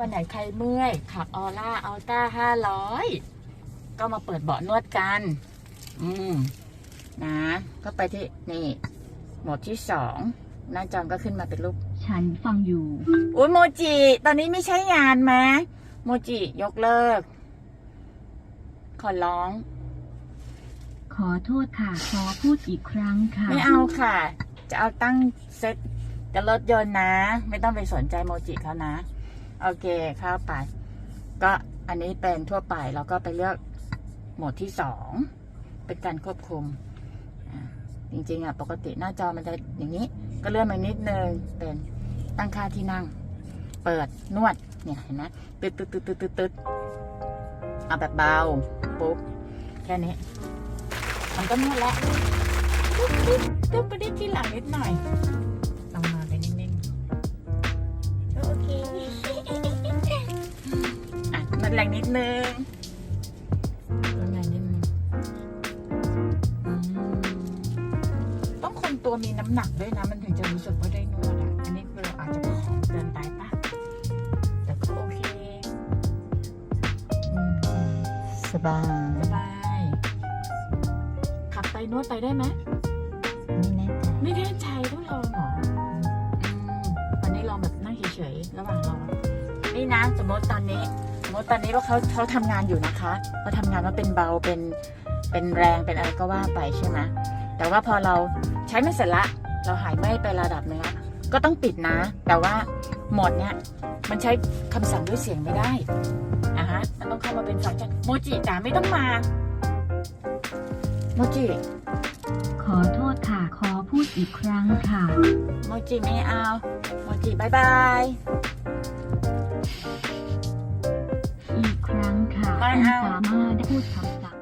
วันไหนใครเมื่อย ขับออร่าอัลต้าห้าร้อยก็มาเปิดเบาะนวดกัน อืม นะ ก็ไปที่นี่ โหมดที่สองหน้าจอก็ขึ้นมาเป็นรูปฉันฟังอยู่อุ้ยโมจิ ตอนนี้ไม่ใช่งานไหมโมจิ ยกเลิก ขอร้อง ขอโทษค่ะ ขอพูดอีกครั้งค่ะ ไม่เอาค่ะ จะเอาตั้งเซ็ตจะรถยนต์นะ ไม่ต้องไปสนใจโมจิเขานะ โอเคเข้าไป ก็อันนี้เป็นทั่วไปเราก็ไปเลือกโหมดที่สองเป็นการควบคุม จริงๆอะปกติหน้าจอมันจะอย่างนี้ ก็เลื่อนมานิดนึงเป็นตั้งค่าที่นั่ง เปิดนวดเนี่ยเห็นไหมตึ๊ดตึ๊ดตึ๊ดตึ๊ดตึ๊ดตึ๊ดเอาแบบเบาปุ๊บแค่นี้ มันก็นวดแล้วปุ๊บปุ๊บตึ๊บไปได้ที่หลังนิดหน่อย อะนวดแรงนิดนึงนวดแรงนิดนึงอืมต้องคนตัวมีน้ำหนักด้วยนะ มันถึงจะรู้สึกว่าได้นวดอะ อันนี้เราอาจจะผอมเกินไปปะแต่ก็โอเคอืมสบายสบายขับไปนวดไปได้ไหมไม่แน่ใจไม่แน่ใจต้องลองเหรออืมวันนี้ลองแบบนั่งเฉยๆระหว่างรอนี่นะสมมติตอนนี้สมม ติตอนนี้ว่าเขาเขาทำงานอยู่นะคะเขาทำงานว่าเป็นเบาเป็นเป็นแรงเป็นอะไรก็ว่าไปใช่ไหมแต่ว่าพอเราใช้มันเสร็จละ เราหายเมื่อยไประดับหนึงละก็ต้องปิดนะ แต่ว่าโหมดเนี้ยมันใช้คำสั่งด้วยเสียงไม่ได้อะฮะมันต้องเข้ามาเป็นฟังก์ชันโมจิจ๋าไม่ต้องมาโมจิขอโทษค่ะ ขอพูดอีกครั้งค่ะ โมจิไม่เอา โมจิบายบาย คุณเอาสามารถพูดคำสั่ง